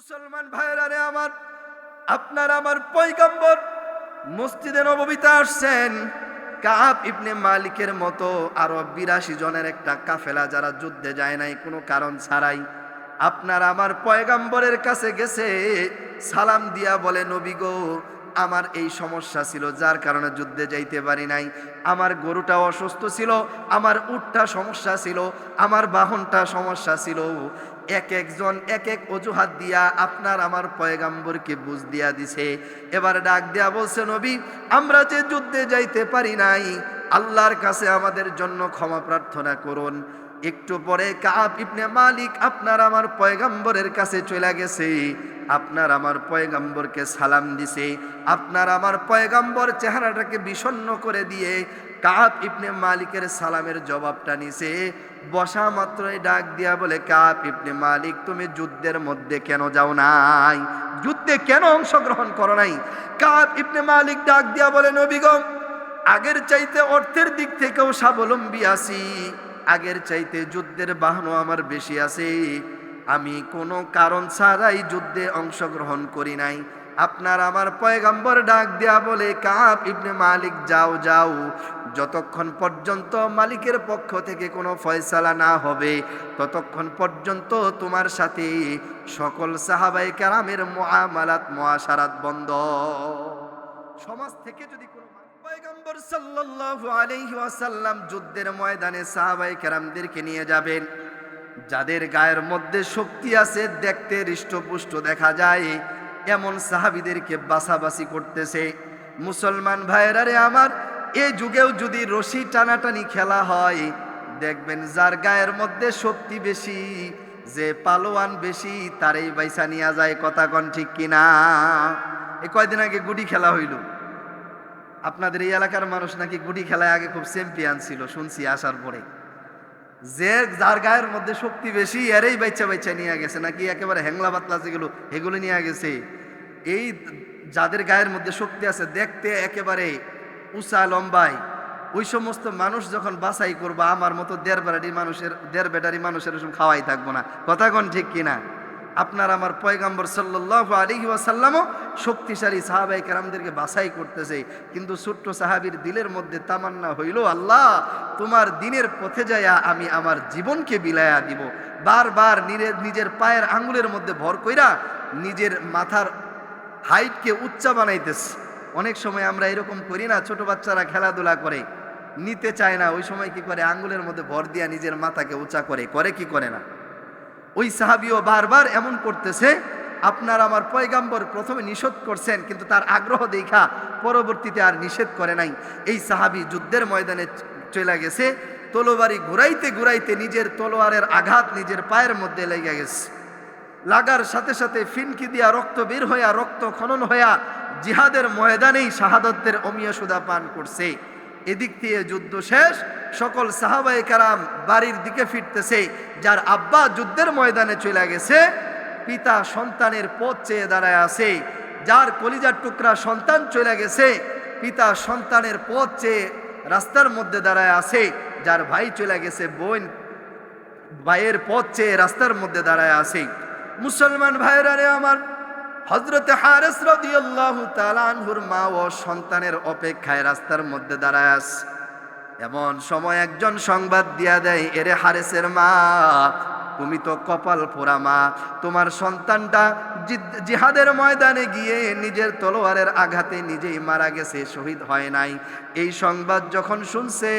মুসলমান ভাইরা রে আমার, আপনার আমার পৈগম্বর মসজিদে নববীতে আসছেন। কাপ ইবনে মালিকের মতো আরও বিরাশি জনের একটা কাফেলা যারা যুদ্ধে যায় নাই, কোনো কারণ ছাড়াই আপনার আমার পয়গাম্বরের কাছে গেছে, সালাম দিয়া বলে, নবী গো, আমার এই সমস্যা ছিল, যার কারণে যুদ্ধে যাইতে পারি নাই। আমার গরুটা অসুস্থ ছিল, আমার উটটা সমস্যা ছিল, আমার বাহনটা সমস্যা ছিল এক একজন এক এক অজুহাত দিয়া আপনার আমার পয়গাম্বরকে বুঝ দিয়া দিছে। এবার ডাক দেয়া বলছে, নবী, আমরা যে যুদ্ধে যাইতে পারি নাই, আল্লাহর কাছে আমাদের জন্য ক্ষমা প্রার্থনা করুন। একটু পরে কাপ ইবনে মালিক আপনার আমার পয়গাম্বরের কাছে চলে গেছে। আপনার আমার পয়গাম্বরকে সালাম দিছে। আপনার আমার পয়গাম্বর চেহারাটাকে বিষণ্ণ করে দিয়ে কাপ ইবনে মালিকের সালামের জবাবটা নিছে, বসা মাত্রই ডাক দিয়া বলে কাপ ইবনে মালিক, তুমি যুদ্ধের মধ্যে কেন যাও নাই? যুদ্ধে কেন অংশগ্রহণ করো নাই? কাপ ইবনে মালিক ডাক দিয়া বলে নবীগম আগের চাইতে অর্থের দিক থেকেও স্বাবলম্বী আছি, আগের চাইতে যুদ্ধের বাহনও আমার বেশি আছে, আমি কোনো কারণ ছাড়াই যুদ্ধে অংশগ্রহণ করি নাই। আপনার আমার পয়গাম্বর ডাক দেয়া বলে কাপ ইবনে মালিক, যাও যাও। যতক্ষণ পর্যন্ত মালিকের পক্ষ থেকে কোনো ফয়সালা না হবে, ততক্ষণ পর্যন্ত তোমার সাথে সকল সাহাবাই কারামের মোয়ামালাত মোয়াশারাত বন্ধ। সমাজ থেকে যদি কোনো পয়গম্বর সাল্লাল্লাহু আলাইহি ওয়াসাল্লাম যুদ্ধের ময়দানে সাহাবাই কেরামদেরকে নিয়ে যাবেন, যাদের গায়ের মধ্যে শক্তি আছে, দেখতে হৃষ্টপুষ্ট দেখা যায় এমন সাহাবিদেরকে বাছাবাছি করতেছে। মুসলমান ভাইয়েরা রে আমার এই যুগেও যদি রশি টানাটানি খেলা হয়, দেখবেন যার গায়ের মধ্যে শক্তি বেশি, যে পালোয়ান বেশি, তারই বাইসা নিয়ে যায়, কথা কন ঠিক কিনা? এই কয়দিন আগে গুডি খেলা হইল। আপনাদের এই এলাকার মানুষ নাকি গুডি খেলায় আগে খুব চ্যাম্পিয়ন ছিল, শুনছি আসার পরে। যে যার গায়ের মধ্যে শক্তি বেশি, এরই বাচ্চা বাচ্চা নিয়ে গেছে, নাকি একেবারে হ্যাংলা পাতলা যেগুলো এগুলো নিয়ে গেছে। এই যাদের গায়ের মধ্যে শক্তি আছে, দেখতে একেবারে উঁচা, লম্বাই। ওই সমস্ত মানুষ যখন বাছাই করব, আমার মতো দেড় বেড়ারি মানুষের, দেড় বেটারি মানুষের খাওয়াই থাকব না। কথা কোন ঠিক কিনা? আপনার আমার পয়গাম্বর সাল্লাহ আলিহি ওয়াসাল্লামও শক্তিশালী সাহাবাই কেরামদেরকে বাছাই করতেছে। কিন্তু ছোট্ট সাহাবির দিলের মধ্যে তামান্না হইল, আল্লাহ, তোমার দিনের পথে যাইয়া আমি আমার জীবনকে বিলায়া দিব। বারবার নিজের পায়ের আঙ্গুলের মধ্যে ভর কইরা নিজের মাথার হাইটকে উচ্চা বানাইতেছে। অনেক সময় আমরা এরকম করি না, ছোট বাচ্চারা খেলাধুলা করে, নিতে চায় না। ওই সময় কি করে? আঙ্গুলের মধ্যে ভর দিয়া নিজের মাথাকে উঁচা করে। করে কি করে না? ওই সাহাবিও বারবার এমন করতেছে, আপনার আমার পয়গাম্বর প্রথমে নিষেধ করছেন, কিন্তু তার আগ্রহ দেখা পরবর্তীতে আর নিষেধ করে নাই। এই সাহাবি যুদ্ধের ময়দানে চলে গেছে তলোবারি ঘুরাইতে ঘুরাইতে নিজের তলোয়ারের আঘাত নিজের পায়ের মধ্যে লেগে গেছে। লাগার সাথে সাথে ফিনকি দিয়া রক্ত বের হইয়া, রক্ত খনন হইয়া জিহাদের ময়দানেই শাহাদতের অমিয়া সুদা পান করছে। এদিক দিয়ে যুদ্ধ শেষ, সকল সাহাবাই কারাম বাড়ির দিকে ফিরতেছে, যার আব্বা যুদ্ধের ময়দানে চলে গেছে, পিতা সন্তানের পথ চেয়ে দাঁড়ায় আছে, যার কলিজার টুকরা সন্তান চলে গেছে, পিতা সন্তানের পথ চেয়ে রাস্তার মধ্যে দাঁড়ায় আছে, যার ভাই চলে গেছে, বোন ভাইয়ের পথ চেয়ে রাস্তার মধ্যে দাঁড়ায় আছে। মুসলমান ভাইরা রে আমার হজরতে হারেস তাআলা আনহুর মা ও সন্তানের অপেক্ষায় রাস্তার মধ্যে দাঁড়ায় এমন সময় একজন সংবাদ দিয়া দেয়, এরে হারেসের মা, তুমি তো কপাল পোড়া মা। তোমার সন্তানটা জিহাদের ময়দানে গিয়ে নিজের তলোয়ারের আঘাতে নিজেই মারা গেছে, শহীদ হয় নাই। এই সংবাদ যখন শুনছে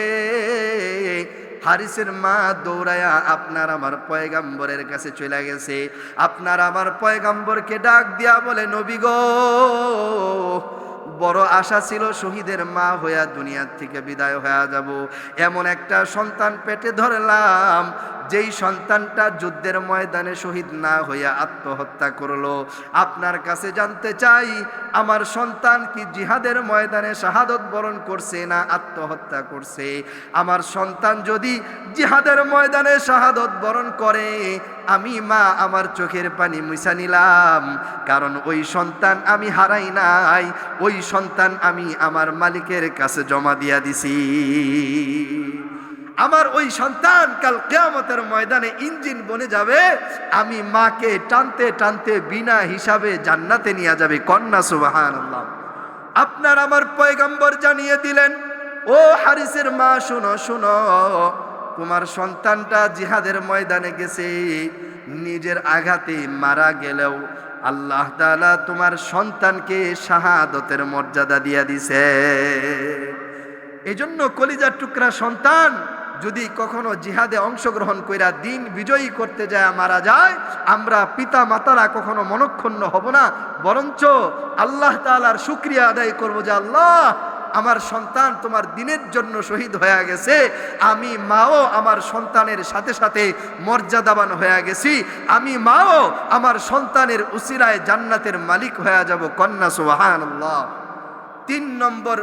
হারিসের মা দৌড়ায়া আপনার আমার পয়গাম্বরের কাছে চলে গেছে। আপনার আমার পয়গাম্বরকে ডাক দিয়া বলে, নবী গো, বড় আশা ছিল শহীদের মা হইয়া দুনিয়ার থেকে বিদায় হয়ে যাব। এমন একটা সন্তান পেটে ধরলাম যেই সন্তানটা যুদ্ধের ময়দানে শহীদ না হইয়া আত্মহত্যা করল, আপনার কাছে জানতে চাই, আমার সন্তান কি জিহাদের ময়দানে শাহাদত বরণ করছে না আত্মহত্যা করছে? আমার সন্তান যদি জিহাদের ময়দানে শাহাদত বরণ করে, আমি মা আমার চোখের পানি মুছা নিলাম, কারণ ওই সন্তান আমি হারাই নাই, ওই সন্তান আমি আমার মালিকের কাছে জমা দিয়া দিছি। আমার ওই সন্তান কাল কেয়ামতের ময়দানে ইঞ্জিন বনে যাবে, আমি মাকে টানতে টানতে বিনা হিসাবে জান্নাতে নিয়ে যাবে। কন্যা সুবাহান আপনার আমার পয়গম্বর জানিয়ে দিলেন, ও হারিসের মা, শুনো শুনো, তোমার সন্তানটা জিহাদের ময়দানে গেছে, নিজের আঘাতে মারা গেলেও আল্লাহ তাআলা তোমার সন্তানকে শাহাদতের মর্যাদা দিয়া দিছে। এই জন্য কলিজার টুকরা সন্তান যদি কখনো জিহাদে অংশগ্রহণ কইরা দিন বিজয়ী করতে যায়, মারা যায়, আমরা পিতা মাতারা কখনো মনক্ষণ্ণ হব না। বরঞ্চ আল্লাহ তাআলার শুক্রিয়া আদায় করব যে, আল্লাহ, আমার সন্তান তোমার দিনের জন্য শহীদ হয়ে গেছে। আমি মাও আমার সন্তানের সাথে সাথে মর্যাদাবান হয়ে গেছি। আমি মাও আমার সন্তানের উসিরায় জান্নাতের মালিক হয়ে যাব। কন্যা সুবাহান তিন নম্বর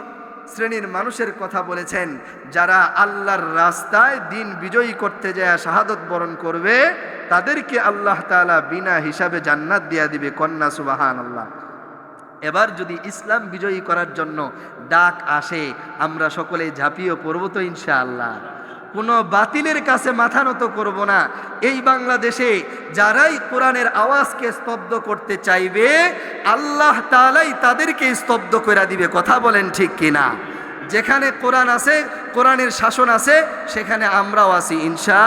শ্রেণির মানুষের কথা বলেছেন, যারা আল্লাহর রাস্তায় দিন বিজয়ী করতে যায়, শাহাদত বরণ করবে, তাদেরকে আল্লাহ তালা বিনা হিসাবে জান্নাত দিয়া দিবে, কন্যা সুবাহান আল্লাহ এবার যদি ইসলাম বিজয়ী করার জন্য ডাক আসে, আমরা সকলে ঝাঁপিয়ে পড়ব তো ইনশাআল্লাহ। কোনো বাতিলের কাছে মাথা নত করব না। এই বাংলাদেশে যারাই কোরআনের আওয়াজকে স্তব্ধ করতে চাইবে, আল্লাহ তাআলাই তাদেরকে স্তব্ধ করে দিবে। কথা বলেন ঠিক কিনা? যেখানে কোরআন আছে, কোরআনের শাসন আছে, সেখানে আমরাও আছি ইনশা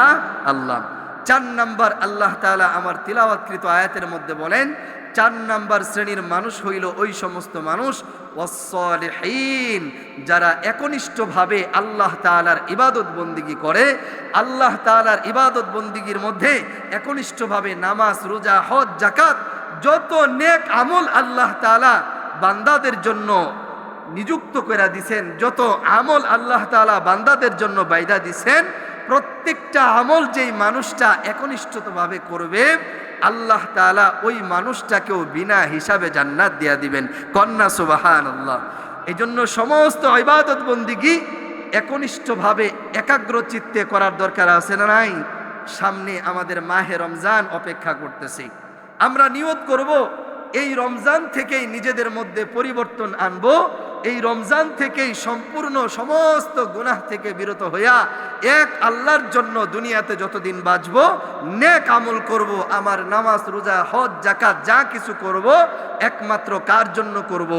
আল্লাহ চার নম্বর আল্লাহ তাআলা আমার তিলাওয়াতকৃত আয়াতের মধ্যে বলেন চার নাম্বার শ্রেণির মানুষ হইল ওই সমস্ত মানুষ, ওয়াসসালিহীন, যারা একনিষ্ঠভাবে আল্লাহ তাআলার ইবাদত বন্দিগি করে। আল্লাহ তাআলার ইবাদত বন্দিগির মধ্যে একনিষ্ঠভাবে নামাজ, রোজা, হজ জাকাত যত নেক আমল আল্লাহ তালা বান্দাদের জন্য নিযুক্ত করে দিছেন, যত আমল আল্লাহ তাআলা বান্দাদের জন্য বাইদা দিছেন, প্রত্যেকটা আমল যেই মানুষটা একনিষ্ঠভাবে করবে আল্লাহ তাআলা ওই মানুষটাকেও বিনা হিসাবে জান্নাত দিয়া দিবেন। কন্যা সুবাহান আল্লাহ এই জন্য সমস্ত ইবাদত বন্দিগি একনিষ্ঠভাবে একাগ্র চিত্তে করার দরকার আছে না নাই? সামনে আমাদের মাহে রমজান অপেক্ষা করতেছি। আমরা নিয়ত করব, এই রমজান থেকেই নিজেদের মধ্যে পরিবর্তন আনব। এই রমজান থেকেই সম্পূর্ণ সমস্ত গুনাহ থেকে বিরত হইয়া এক আল্লাহর জন্য দুনিয়াতে যতদিন বাঁচব, নেক আমল করব, আমার নামাজ, রোজা, হজ জাকাত যা কিছু করব, একমাত্র কার জন্য করব?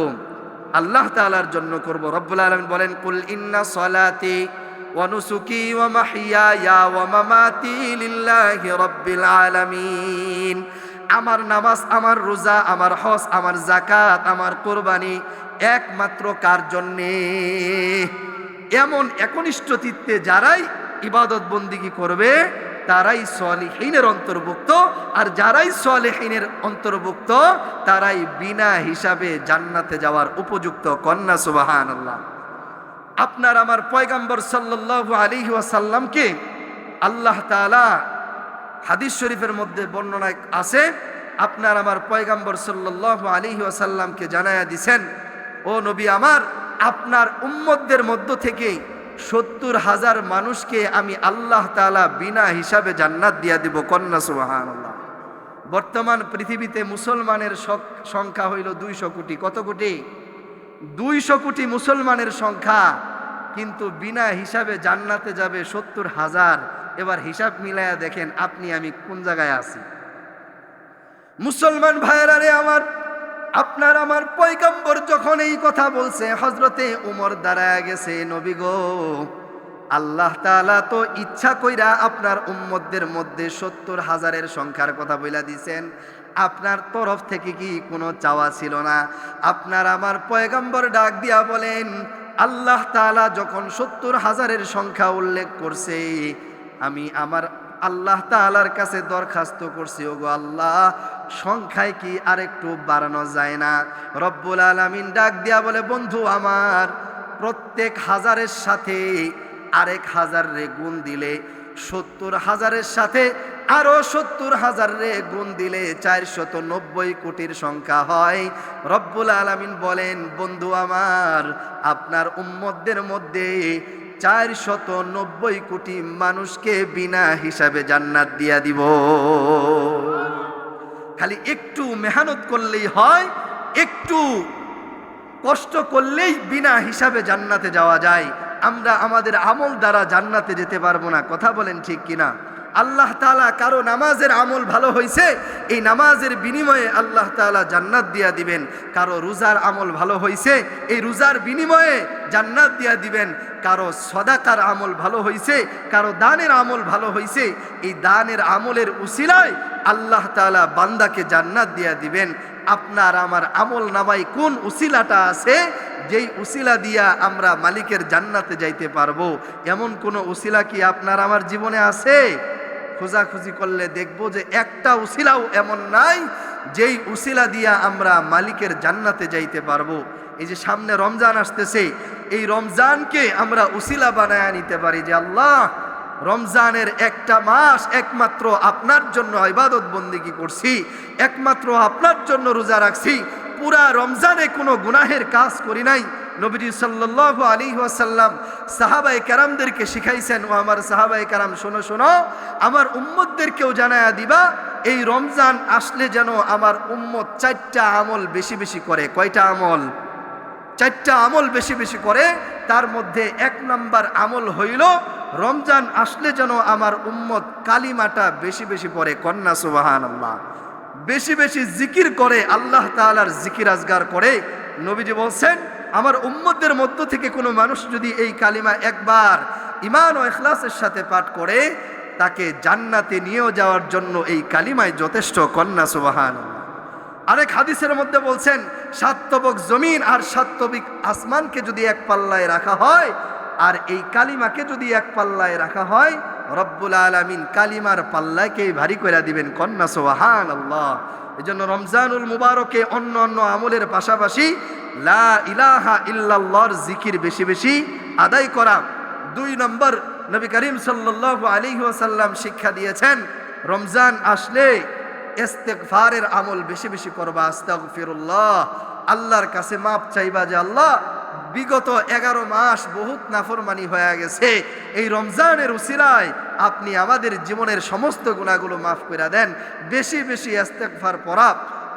আল্লাহ তালার জন্য করব। রব্বুল আলামিন বলেন, কুল ইন্না সলাতি মাহইয়ায়া ওয়া মামাতি লিল্লাহি রাব্বিল আলামিন। আমার নামাজ, আমার রোজা, আমার হজ, আমার জাকাত আমার কোরবানি একমাত্র কার জন্যে? এমন একনিষ্ঠ চিত্তে যারাই ইবাদত বন্দিগি করবে, তারাই সলিহীনের অন্তর্ভুক্ত, আর যারাই সলিহীনের অন্তর্ভুক্ত, তারাই বিনা হিসাবে জান্নাতে যাওয়ার উপযুক্ত কন্যা সুবাহান আল্লাহ আপনার আমার পয়গাম্বর সাল্লাল্লাহু আলাইহি ওয়াসাল্লামকে আল্লাহ তাআলা হাদিস শরীফের মধ্যে বর্ণনা আছে, আপনার আমার পয়গাম্বর সাল্লাল্লাহু আলাইহি ওয়াসাল্লামকে জানায়া দিছেন, ও নবী আমার, আপনার উম্মতদের মধ্য থেকে সত্তর হাজার মানুষকে আমি আল্লাহ তাআলা বিনা হিসাবে জান্নাত দিয়া দিব, কন্যা সুবহানাল্লাহ। বর্তমান পৃথিবীতে মুসলমানের সংখ্যা হইল দুইশো কোটি। কত কোটি? দুইশো কোটি মুসলমানের সংখ্যা কিন্তু বিনা হিসাবে জান্নাতে যাবে সত্তর হাজার। এবার হিসাব মিলায়া দেখেন, আপনি আমি কোন জায়গায় আছি? মুসলমান ভাইয়েরা রে আমার, আপনার আমার পয়গম্বর যখন এই কথা বলছে হজরতে উমর দাঁড়ায় গেছে, নবী গো, আল্লাহ তাআলা তো ইচ্ছা কইরা আপনার উম্মতদের মধ্যে সত্তর হাজারের সংখ্যার কথা বইলা দিছেন। আপনার তরফ থেকে কি কোনো চাওয়া ছিল না? আপনার আমার পয়গম্বর ডাক দিয়া বলেন আল্লাহ তাআলা যখন সত্তর হাজারের সংখ্যা উল্লেখ করছে, আমি আমার আল্লাহ তাআলার কাছে দরখাস্ত করছি, ওগো আল্লাহ, সংখ্যায় কি আরেকটু বাড়ানো যায় না? রব্বুল আলামিন ডাক দিয়া বলে, বন্ধু আমার, প্রত্যেক হাজারের সাথে আরেক হাজার রে গুণ দিলে, সত্তর হাজারের সাথে আরও সত্তর হাজার রে গুণ দিলে চারশত নব্বই কোটির সংখ্যা হয়। রব্বুল আলামিন বলেন, বন্ধু আমার, আপনার উম্মতদের মধ্যে চার শত নব্বই কোটি মানুষকে বিনা হিসাবে জান্নাত দিয়া দিব। খালি একটু মেহনত করলেই হয়, একটু কষ্ট করলেই বিনা হিসাবে জান্নাতে যাওয়া যায়। আমরা আমাদের আমল দ্বারা জান্নাতে যেতে পারব না। কথা বলেন ঠিক কিনা? আল্লাহ তাআলা কারও নামাজের আমল ভালো হয়েছে এই নামাজের বিনিময়ে আল্লাহ তাআলা জান্নাত দিয়া দিবেন। কারও রোজার আমল ভালো হয়েছে এই রোজার বিনিময়ে জান্নাত দিয়া দিবেন। কারও সদাকার আমল ভালো হয়েছে কারও দানের আমল ভালো হয়েছে এই দানের আমলের উসিলায় আল্লাহ তাআলা বান্দাকে জান্নাত দিয়া দিবেন। আপনার আমার আমল নামাই কোন উসিলাটা আছে? যেই উসিলা দিয়া আমরা মালিকের জান্নাতে যাইতে পারব। এমন কোন উসিলা কি আপনার আমার জীবনে আছে? খোঁজাখুঁজি করলে দেখব যে একটা উসিলাও এমন নাই যেই উসিলা দিয়া আমরা মালিকের জান্নাতে যাইতে পারব। এই যে সামনে রমজান আসতেছে, এই রমজানকে আমরা উসিলা বানায় নিতে পারি যে আল্লাহ, রমজানের একটা মাস একমাত্র আপনার জন্য ইবাদত বন্দিগি করছি, একমাত্র আপনার জন্য রোজা রাখছি, পুরা রমজানে কোনো গুনাহের কাজ করি নাই। নবীজি সাল্লাল্লাহু আলাইহি ওয়াসাল্লাম সাহাবায়ে কেরামদেরকে শিখাইছেন, ও আমার সাহাবাই কারাম, শোনো শোনো, আমার উম্মতদেরকেও জানায়া দিবা, এই রমজান আসলে যেন আমার উম্মত চারটা আমল বেশি বেশি করে। কয়টা আমল? চারটা আমল বেশি বেশি করে, তার মধ্যে এক নাম্বার আমল হইল, রমজান আসলে যেন আমার উম্মত কালিমাটা বেশি বেশি পড়ে। কন্যা সুবাহান আল্লাহ বেশি বেশি জিকির করে, আল্লাহ তাআলার জিকির আজগার করে, নবীজি বলছেন আমার উম্মতদের মধ্য থেকে কোনো মানুষ যদি এই কালিমা একবার ইমান ও ইখলাসের সাথে পাঠ করে, তাকে জান্নাতে নিয়েও যাওয়ার জন্য এই কালিমায় যথেষ্ট কন্যা সুবাহান আরেক হাদিসের মধ্যে বলছেন সাত্তবক জমিন আর সাত্তবিক আসমানকে যদি এক পাল্লায় রাখা হয়, আর এই কালিমাকে যদি এক পাল্লায় রাখা হয়, রব্বুল আলামিন কালিমার পাল্লাকে ভারী করে দিবেন কন্যা সোহান আল্লাহ এই জন্য রমজানুল মুবারকে অন্য অন্য আমলের পাশাপাশি লা ইলাহা ইল্লাল্লাহর জিকির বেশি বেশি আদায় করা। দুই নম্বর, নবী করিম সাল্লাল্লাহু আলাইহি ওয়াসাল্লাম শিক্ষা দিয়েছেন, রমজান আসলে ইস্তেগফারের আমল বেশি বেশি করবা, আস্তাগফিরুল্লাহ। আল্লাহর কাছে মাপ চাইবা যে আল্লাহ, বিগত এগারো মাস বহুত নাফরমানি হয়ে গেছে। এই রমজানের উসিলায় আপনি আমাদের জীবনের সমস্ত গুণাগুলো মাফ করে দেন। বেশি বেশি ইস্তেগফার পড়া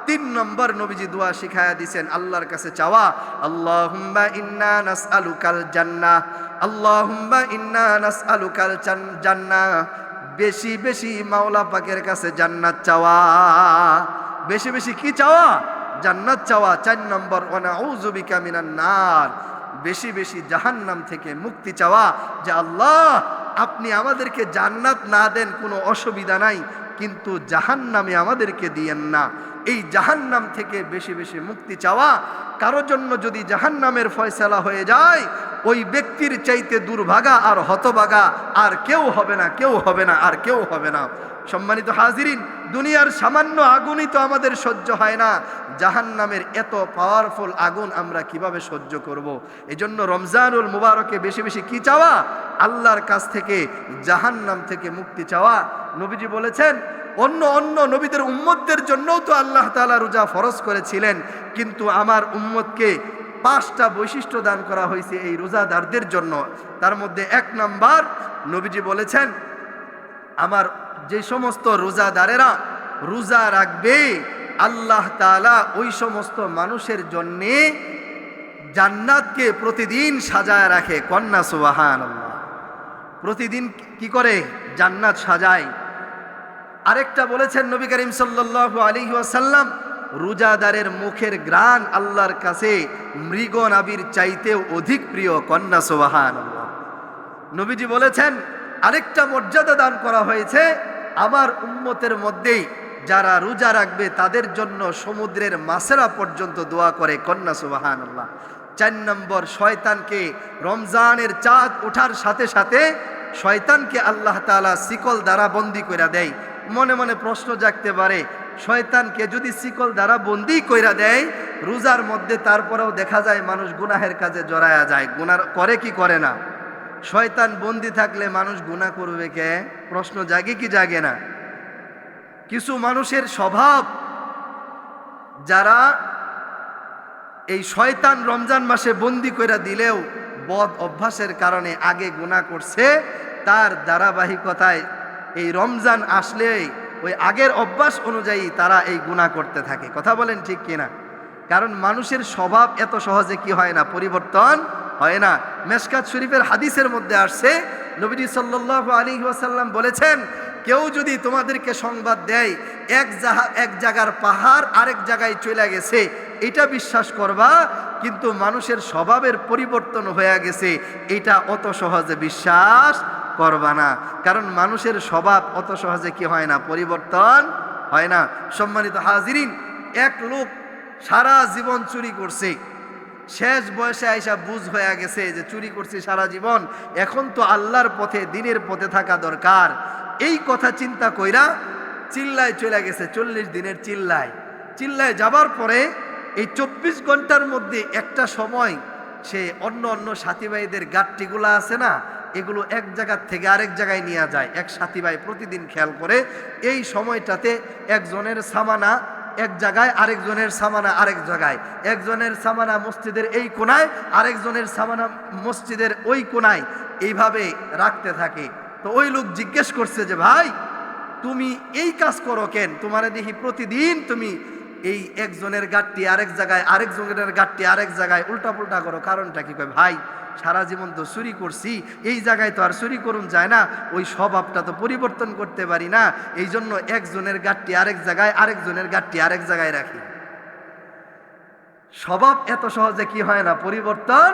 তিন নম্বর নবীজি দোয়া শিখায়া দিছেন, আল্লাহর কাছে চাওয়া, আল্লাহুম্মা ইন্না নাসআলুকাল জান্নাহ, আল্লাহুম্মা ইন্না নাসআলুকাল জান- জান্নাহ, বেশি বেশি মাওলা পাকের কাছে জান্নাত চাওয়া, বেশি বেশি কি চাওয়া? জান্নাত চাওয়া। চার নম্বর ওয়ানাউযু বিকা মিনান নার, বেশি বেশি জাহান্নাম থেকে মুক্তি চাওয়া, যে আল্লাহ, আপনি আমাদেরকে জান্নাত না দেন, কোনো অসুবিধা নাই, কিন্তু জাহান্নামে আমাদেরকে দিয়েন না। এই জাহান্নাম থেকে বেশি বেশি মুক্তি চাওয়া, কারও জন্য যদি জাহান্নামের ফয়সালা হয়ে যায়, ওই ব্যক্তির চাইতে দুর্ভাগা আর হতভাগা আর কেউ হবে না, কেউ হবে না, আর কেউ হবে না। সম্মানিত হাজিরিন, দুনিয়ার সামান্য আগুনই তো আমাদের সহ্য হয় না। জাহান্নামের এত পাওয়ারফুল আগুন আমরা কীভাবে সহ্য করব। এই জন্য রমজানুল মুবারকে বেশি বেশি কি চাওয়া? আল্লাহর কাছ থেকে, জাহান্নাম থেকে মুক্তি চাওয়া। নবীজি বলেছেন অন্য অন্য নবীদের উম্মতদের জন্যও তো আল্লাহ তাআলা রোজা ফরজ করেছিলেন। কিন্তু আমার উম্মতকে পাঁচটা বৈশিষ্ট্য দান করা হয়েছে এই রোজাদারদের জন্য। তার মধ্যে এক নাম্বার, নবীজি বলেছেন, আমার যে সমস্ত রোজাদারেরা রোজা রাখবে, আল্লাহ তাআলা ওই সমস্ত মানুষের জন্যে জান্নাতকে প্রতিদিন সাজায় রাখে। কন্যা সুবাহান প্রতিদিন কি করে জান্নাত সাজায়? আরেকটা বলেছেন নবী করিম সাল্লাল্লাহু আলাইহি ওয়াসাল্লাম, রোজাদারের মুখের গ্রান আল্লাহর কাছে মৃগ নাবির চাইতেও অধিক প্রিয় কন্যা সুবাহান নবীজি বলেছেন, আরেকটা মর্যাদা দান করা হয়েছে, আমার উম্মতের মধ্যেই যারা রোজা রাখবে তাদের জন্য সমুদ্রের মাছেরা পর্যন্ত দোয়া করে কন্যা সুবাহান আল্লাহ চার নম্বর, শয়তানকে রমজানের চাঁদ ওঠার সাথে সাথে শয়তানকে আল্লাহ তাআলা শিকল দ্বারা বন্দি করে দেয়। মনে মনে প্রশ্ন জাগতে পারে, শয়তানকে যদি শিকল দ্বারা বন্দি কইরা দেয়, রোজার মধ্যে তারপরেও দেখা যায় মানুষ গুনাহের কাজে জড়ায়া যায়। গুনার করে কি করে না? শয়তান বন্দি থাকলে মানুষ গুনাহ করবে কে? প্রশ্ন জাগে কি জাগে না? কিছু মানুষের স্বভাব, যারা এই শয়তান রমজান মাসে বন্দি করে দিলেও বদ অভ্যাসের কারণে আগে গুনাহ করছে, তার ধারাবাহিকতায় এই রমজান আসলে ওই আগের অভ্যাস অনুযায়ী তারা এই গুণা করতে থাকে। কথা বলেন ঠিক কিনা? কারণ মানুষের স্বভাব এত সহজে কি হয় না? পরিবর্তন হয় না। মেশকাত শরীফের হাদিসের মধ্যে আসছে, নবীজি সাল্লাহ আলী ওয়াসাল্লাম বলেছেন কেউ যদি তোমাদেরকে সংবাদ দেয়, এক জাহা, এক জায়গার পাহাড় আরেক জায়গায় চলে গেছে, এটা বিশ্বাস করবা, কিন্তু মানুষের স্বভাবের পরিবর্তন হয়ে গেছে, এটা অত সহজে বিশ্বাস করবা না। কারণ মানুষের স্বভাব অত সহজে কি হয় না? পরিবর্তন হয় না। সম্মানিত হাজিরিন, এক লোক সারা জীবন চুরি করছে। শেষ বয়সে আইসা বুঝ হয়ে গেছে যে চুরি করছি সারা জীবন। এখন তো আল্লাহর পথে, দিনের পথে থাকা দরকার। এই কথা চিন্তা কইরা চিল্লায় চলে গেছে চল্লিশ দিনের চিল্লায়। চিল্লায় যাবার পরে এই চব্বিশ ঘণ্টার মধ্যে একটা সময় সে অন্য অন্য সাথী ভাইদের গাঠটিগুলো আছে না, এগুলো এক জায়গার থেকে আরেক জায়গায় নিয়ে যায়, এক সাথী ভাই প্রতিদিন খেয়াল করে। এই সময়টাতে একজনের সামানা এক জায়গায়, আরেকজনের সামানা আরেক জায়গায়। একজনের সামানা মসজিদের এই কোনায়, আরেকজনের সামানা মসজিদের ওই কোনায়। এইভাবে রাখতে থাকে। তো ওই লোক জিজ্ঞেস করছে যে, ভাই, তুমি এই কাজ করো কেন? তোমারে দেখি প্রতিদিন তুমি এই একজনের গাঠটি আরেক জায়গায় আরেকজনের গাঠটি আরেক জায়গায় উল্টা পুল্টা করো। কারণটা কি? কয়, ভাই, সারা জীবন তো চুরি করছি। এই জায়গায় তো আর চুরি করুন যায় না। ওই স্বভাবটা তো পরিবর্তন করতে পারি না। এই জন্য একজনের গাঠটি আরেক জায়গায়, আরেকজনের গাঠটি আরেক জায়গায় রাখি। স্বভাব এত সহজে কি হয় না? পরিবর্তন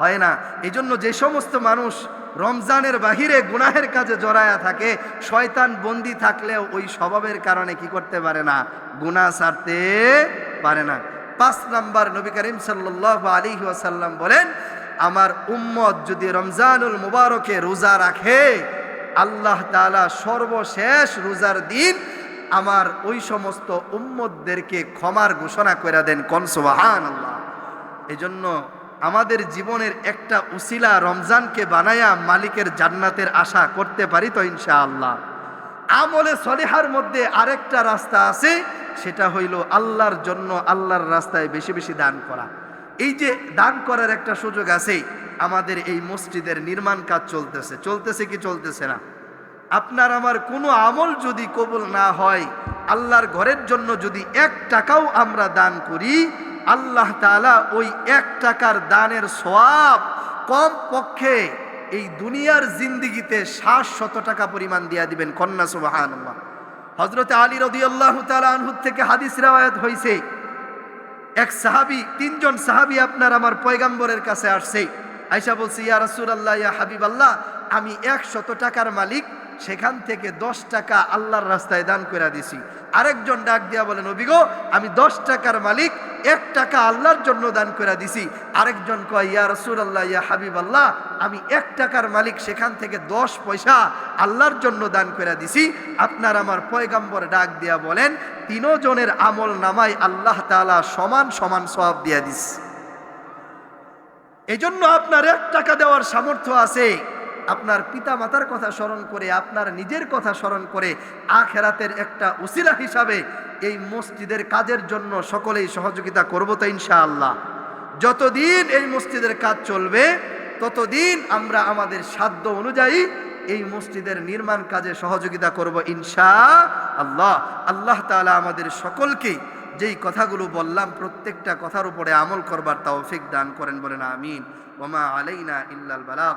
হয় না। এই জন্য যে সমস্ত মানুষ রমজানের বাহিরে গুনাহের কাজে জড়ায়া থাকে, শয়তান বন্দি থাকলেও ওই স্বভাবের কারণে কি করতে পারে না? গুনাহ সারতে পারে না। পাঁচ নাম্বার নবী করিম সাল্লাল্লাহু আলাইহি ওয়াসাল্লাম বলেন, আমার উম্মত যদি রমজানুল মুবারকে রোজা রাখে, আল্লাহ তাআলা সর্বশেষ রোজার দিন আমার ওই সমস্ত উম্মতদেরকে ক্ষমার ঘোষণা করে দেন। কন সুবহানাল্লাহ? এজন্য আমাদের জীবনের একটা উসিলা রমজানকে বানায়া মালিকের জান্নাতের আশা করতে পারি তো ইনশাআল্লাহ। আমলে সলিহার মধ্যে আরেকটা রাস্তা আছে, সেটা হইল আল্লাহর জন্য আল্লাহর রাস্তায় বেশি বেশি দান করা। এই যে দান করার একটা সুযোগ আছে, আমাদের এই মসজিদের নির্মাণ কাজ চলতেছে। চলতেছে কি চলতেছে না? আপনার আমার কোনো আমল যদি কবুল না হয়, আল্লাহর ঘরের জন্য যদি এক টাকাও আমরা দান করি আল্লাহ তাআলা ওই এক টাকার দানের সোয়াব কম পক্ষে এই দুনিয়ার জিন্দিগিতে সাত শত টাকা পরিমাণ দিয়া দিবেন। কন্যা সুবাহান হজরতে আলী রদি আল্লাহ আনহুর থেকে হাদিস রাওয়ায়াত হয়েছে এক সাহাবি, তিনজন সাহাবি আপনার আমার পয়গাম্বরের কাছে আসছে। আইসা বলছি, ইয়া রাসূল আল্লাহ ইয়া হাবিব আল্লাহ আমি একশত টাকার মালিক সেখান থেকে দশ টাকা আল্লাহর রাস্তায় দান করে দিছি। আরেকজন ডাক দিয়া বলেন অভিগো আমি দশ টাকার মালিক, এক টাকা আল্লাহর জন্য দান করে দিছি। আরেকজন কয়, ইয়া রসুল আল্লাহ ইয়া হাবিব আল্লাহ আমি এক টাকার মালিক, সেখান থেকে দশ পয়সা আল্লাহর জন্য দান করে দিছি। আপনার আমার পয়গাম্বর ডাক দিয়া বলেন, তিনজনের আমল নামাই আল্লাহ তাআলা সমান সমান সব দিয়া দিস এই জন্য আপনার এক টাকা দেওয়ার সামর্থ্য আছে। আপনার পিতা মাতার কথা স্মরণ করে, আপনার নিজের কথা স্মরণ করে আখেরাতের একটা উসিলা হিসাবে এই মসজিদের কাজের জন্য সকলেই সহযোগিতা করব তো ইনশাআল্লাহ। যতদিন এই মসজিদের কাজ চলবে, ততদিন আমরা আমাদের সাধ্য অনুযায়ী এই মসজিদের নির্মাণ কাজে সহযোগিতা করব ইনশা আল্লাহ আল্লাহ তাআলা আমাদের সকলকে যেই কথাগুলো বললাম, প্রত্যেকটা কথার উপরে আমল করবার তৌফিক দান করেন বলেন, আমিন। ওমা আলাইনা ইল্লাল বালাগ।